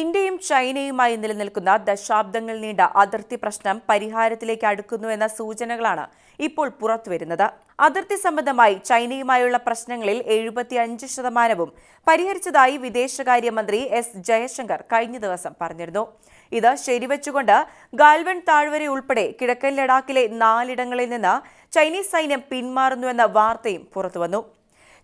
ഇന്ത്യയും ചൈനയുമായി നിലനിൽക്കുന്ന ദശാബ്ദങ്ങൾ നീണ്ട അതിർത്തി പ്രശ്നം പരിഹാരത്തിലേക്ക് അടുക്കുന്നു എന്ന സൂചനകളാണ് ഇപ്പോൾ പുറത്തുവരുന്നത്. അതിർത്തി സംബന്ധമായി ചൈനയുമായുള്ള പ്രശ്നങ്ങളിൽ എഴുപത്തിയഞ്ച് ശതമാനവും പരിഹരിച്ചതായി വിദേശകാര്യമന്ത്രി എസ് ജയശങ്കർ കഴിഞ്ഞ ദിവസം പറഞ്ഞിരുന്നു. ഇത് ശരിവച്ചുകൊണ്ട് ഗാൽവൻ താഴ്വര ഉൾപ്പെടെ കിഴക്കൻ ലഡാക്കിലെ നാലിടങ്ങളിൽ നിന്ന് ചൈനീസ് സൈന്യം പിന്മാറുന്നുവെന്ന വാർത്തയും പുറത്തുവന്നു.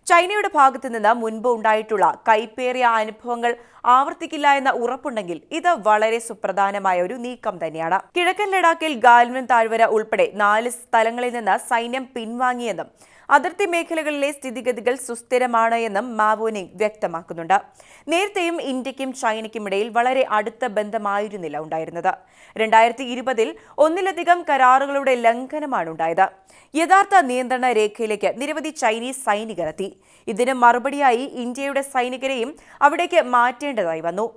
ചൈനയുടെ ഭാഗത്തു നിന്ന് മുൻപ് ഉണ്ടായിട്ടുള്ള കൈപ്പേറിയ അനുഭവങ്ങൾ ആവർത്തിക്കില്ല എന്ന ഉറപ്പുണ്ടെങ്കിൽ ഇത് വളരെ സുപ്രധാനമായ ഒരു നീക്കം തന്നെയാണ്. കിഴക്കൻ ലഡാക്കിൽ ഗാൽവൻ താഴ്വര ഉൾപ്പെടെ നാല് സ്ഥലങ്ങളിൽ നിന്ന് സൈന്യം പിൻവാങ്ങിയെന്നും അതിർത്തി മേഖലകളിലെ സ്ഥിതിഗതികൾ സുസ്ഥിരമാണ് എന്നും മാവോനിങ് വ്യക്തമാക്കുന്നുണ്ട്. നേരത്തെയും ഇന്ത്യക്കും ചൈനയ്ക്കും ഇടയിൽ വളരെ അടുത്ത ബന്ധമായിരുന്നില്ല ഉണ്ടായിരുന്നത്. രണ്ടായിരത്തി ഇരുപതിൽ ഒന്നിലധികം കരാറുകളുടെ ലംഘനമാണ് ഉണ്ടായത്. യഥാർത്ഥ നിയന്ത്രണ രേഖയിലേക്ക് നിരവധി ചൈനീസ് സൈനികരെത്തി. ഇതിന് മറുപടിയായി ഇന്ത്യയുടെ സൈനികരെയും അവിടേക്ക് മാറ്റേണ്ടതായി വന്നു.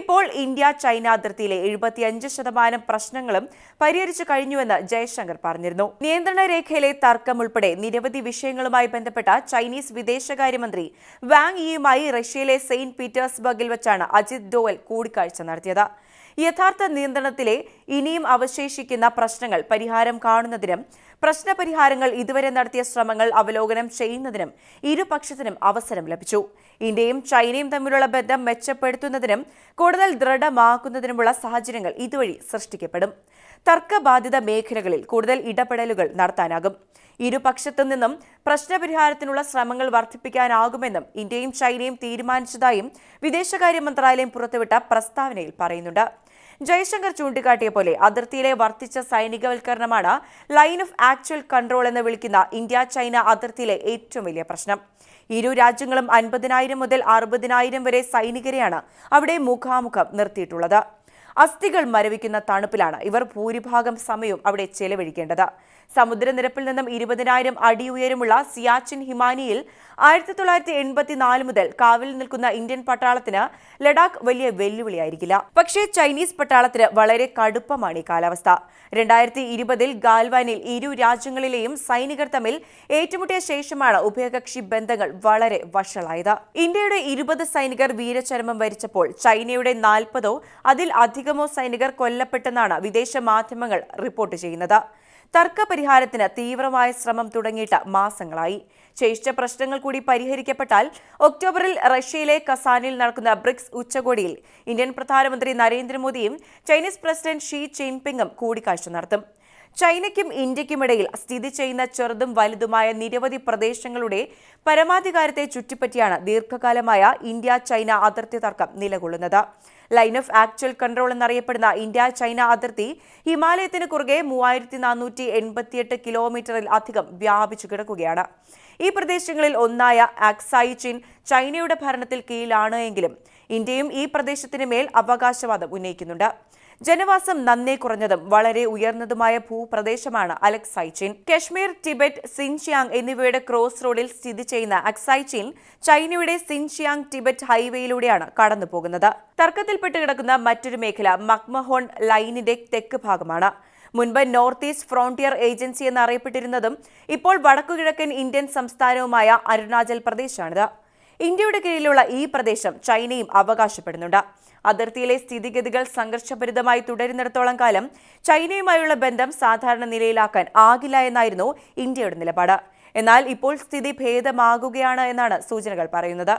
ഇപ്പോൾ ഇന്ത്യ ചൈന അതിർത്തിയിലെ എഴുപത്തിയഞ്ച് ശതമാനം പ്രശ്നങ്ങളും പരിഹരിച്ചു കഴിഞ്ഞുവെന്ന് ജയശങ്കർ പറഞ്ഞിരുന്നു. നിയന്ത്രണ രേഖയിലെ തർക്കം ഉൾപ്പെടെ നിരവധി വിഷയങ്ങളുമായി ബന്ധപ്പെട്ട ചൈനീസ് വിദേശകാര്യമന്ത്രി വാങ് യിയുമായി റഷ്യയിലെ സെയിന്റ് പീറ്റേഴ്സ്ബർഗിൽ വെച്ചാണ് അജിത് ഡോവൽ കൂടിക്കാഴ്ച നടത്തിയത്. യഥാർത്ഥ നിയന്ത്രണത്തിലെ ഇനിയും അവശേഷിക്കുന്ന പ്രശ്നങ്ങൾ പരിഹാരം കാണുന്നതിനും പ്രശ്നപരിഹാരങ്ങൾ ഇതുവരെ നടത്തിയ ശ്രമങ്ങൾ അവലോകനം ചെയ്യുന്നതിനും ഇരുപക്ഷത്തിനും അവസരം ലഭിച്ചു. ഇന്ത്യയും ചൈനയും തമ്മിലുള്ള ബന്ധം മെച്ചപ്പെടുത്തുന്നതിനും കൂടുതൽ ദൃഢമാക്കുന്നതിനുമുള്ള സാഹചര്യങ്ങൾ ഇതുവഴി സൃഷ്ടിക്കപ്പെടും. തർക്കബാധിത മേഖലകളിൽ കൂടുതൽ ഇടപെടലുകൾ നടത്താനാകും. ഇരുപക്ഷത്തു നിന്നും പ്രശ്നപരിഹാരത്തിനുള്ള ശ്രമങ്ങൾ വർദ്ധിപ്പിക്കാനാകുമെന്നും ഇന്ത്യയും ചൈനയും തീരുമാനിച്ചതായും വിദേശകാര്യ മന്ത്രാലയം പുറത്തുവിട്ട പ്രസ്താവനയിൽ പറയുന്നുണ്ട്. ജയശങ്കർ ചൂണ്ടിക്കാട്ടിയ പോലെ അതിർത്തിയിലെ വർദ്ധിച്ച സൈനികവൽക്കരണമാണ് ലൈൻ ഓഫ് ആക്ച്വൽ കൺട്രോൾ എന്ന് വിളിക്കുന്ന ഇന്ത്യ ചൈന അതിർത്തിയിലെ ഏറ്റവും വലിയ പ്രശ്നം. ഇരു രാജ്യങ്ങളും അൻപതിനായിരം മുതൽ അറുപതിനായിരം വരെ സൈനികരെയാണ് അവിടെ മുഖാമുഖം നിർത്തിയിട്ടുള്ളത്. അസ്ഥികൾ മരവിക്കുന്ന തണുപ്പിലാണ് ഇവർ ഭൂരിഭാഗം സമയവും അവിടെ ചെലവഴിക്കേണ്ടത്. സമുദ്രനിരപ്പിൽ നിന്നും ഇരുപതിനായിരം അടി ഉയരമുള്ള സിയാച്ചിൻ ഹിമാനിയിൽ ആയിരത്തി തൊള്ളായിരത്തി എൺപത്തിനാല് മുതൽ കാവിൽ നിൽക്കുന്ന ഇന്ത്യൻ പട്ടാളത്തിന് ലഡാക്ക് വലിയ വെല്ലുവിളിയായിരിക്കില്ല. പക്ഷേ ചൈനീസ് പട്ടാളത്തിന് വളരെ കടുപ്പമാണ് ഈ കാലാവസ്ഥ. രണ്ടായിരത്തി ഇരുപതിൽ ഗാൽവാനിൽ ഇരു രാജ്യങ്ങളിലെയും സൈനികർ തമ്മിൽ ഏറ്റുമുട്ടിയ ശേഷമാണ് ഉഭയകക്ഷി ബന്ധങ്ങൾ വളരെ വഷളായത്. ഇന്ത്യയുടെ ഇരുപത് സൈനികർ വീരചരമം വരിച്ചപ്പോൾ ചൈനയുടെ നാൽപ്പതോ അതിൽ അധികമോ സൈനികർ കൊല്ലപ്പെട്ടെന്നാണ് വിദേശ മാധ്യമങ്ങൾ റിപ്പോർട്ട് ചെയ്യുന്നത്. തർക്ക പരിഹാരത്തിന് തീവ്രമായ ശ്രമം തുടങ്ങിയിട്ട് മാസങ്ങളായി. ശേഷിച്ച പ്രശ്നങ്ങൾ കൂടി പരിഹരിക്കപ്പെട്ടാൽ ഒക്ടോബറിൽ റഷ്യയിലെ കസാനിൽ നടക്കുന്ന ബ്രിക്സ് ഉച്ചകോടിയിൽ ഇന്ത്യൻ പ്രധാനമന്ത്രി നരേന്ദ്രമോദിയും ചൈനീസ് പ്രസിഡന്റ് ഷീ ജിൻപിങ്ങും കൂടിക്കാഴ്ച നടത്തും. ചൈനയ്ക്കും ഇന്ത്യയ്ക്കുമിടയിൽ സ്ഥിതി ചെയ്യുന്ന ചെറുതും വലുതുമായ നിരവധി പ്രദേശങ്ങളുടെ പരമാധികാരത്തെ ചുറ്റിപ്പറ്റിയാണ് ദീർഘകാലമായ ഇന്ത്യ ചൈന അതിർത്തി തർക്കം നിലകൊള്ളുന്നത്. ലൈൻ ഓഫ് ആക്ച്വൽ കൺട്രോൾ എന്നറിയപ്പെടുന്ന ഇന്ത്യ ചൈന അതിർത്തി ഹിമാലയത്തിന് കുറുകെ മൂവായിരത്തി നാനൂറ്റി എൺപത്തിയെട്ട് കിലോമീറ്ററിൽ അധികം വ്യാപിച്ചു കിടക്കുകയാണ്. ഈ പ്രദേശങ്ങളിൽ ഒന്നായ ആക്സായി ചിൻ ചൈനയുടെ ഭരണത്തിൽ കീഴിലാണ് എങ്കിലും ഇന്ത്യയും ഈ പ്രദേശത്തിന് മേൽ അവകാശവാദം ഉന്നയിക്കുന്നുണ്ട്. ജനവാസം നന്നേ കുറഞ്ഞതും വളരെ ഉയർന്നതുമായ ഭൂപ്രദേശമാണ് അലക്സൈചിൻ കശ്മീർ ടിബറ്റ് സിൻഷിയാങ് എന്നിവയുടെ ക്രോസ് റോഡിൽ സ്ഥിതി ചെയ്യുന്ന അക്സൈചിൻ ചൈനയുടെ സിൻഷിയാങ് ടിബറ്റ് ഹൈവേയിലൂടെയാണ് കടന്നുപോകുന്നത്. തർക്കത്തിൽപ്പെട്ട് കിടക്കുന്ന മറ്റൊരു മേഖല മക്മഹോൺ ലൈനിന്റെ തെക്ക് ഭാഗമാണ്. മുൻപ് നോർത്ത് ഈസ്റ്റ് ഫ്രോണ്ടിയർ ഏജൻസി എന്നറിയപ്പെട്ടിരുന്നതും ഇപ്പോൾ വടക്കുകിഴക്കൻ ഇന്ത്യൻ സംസ്ഥാനവുമായ അരുണാചൽ പ്രദേശാണിത്. ഇന്ത്യയുടെ കീഴിലുള്ള ഈ പ്രദേശം ചൈനയും അവകാശപ്പെടുന്നുണ്ട്. അതിർത്തിയിലെ സ്ഥിതിഗതികൾ സംഘർഷഭരിതമായി തുടരുന്നിടത്തോളം കാലം ചൈനയുമായുള്ള ബന്ധം സാധാരണ നിലയിലാക്കാൻ ആകില്ല എന്നായിരുന്നു ഇന്ത്യയുടെ നിലപാട്. എന്നാൽ ഇപ്പോൾ സ്ഥിതി ഭേദമാകുകയാണ് എന്നാണ് സൂചനകൾ പറയുന്നത്.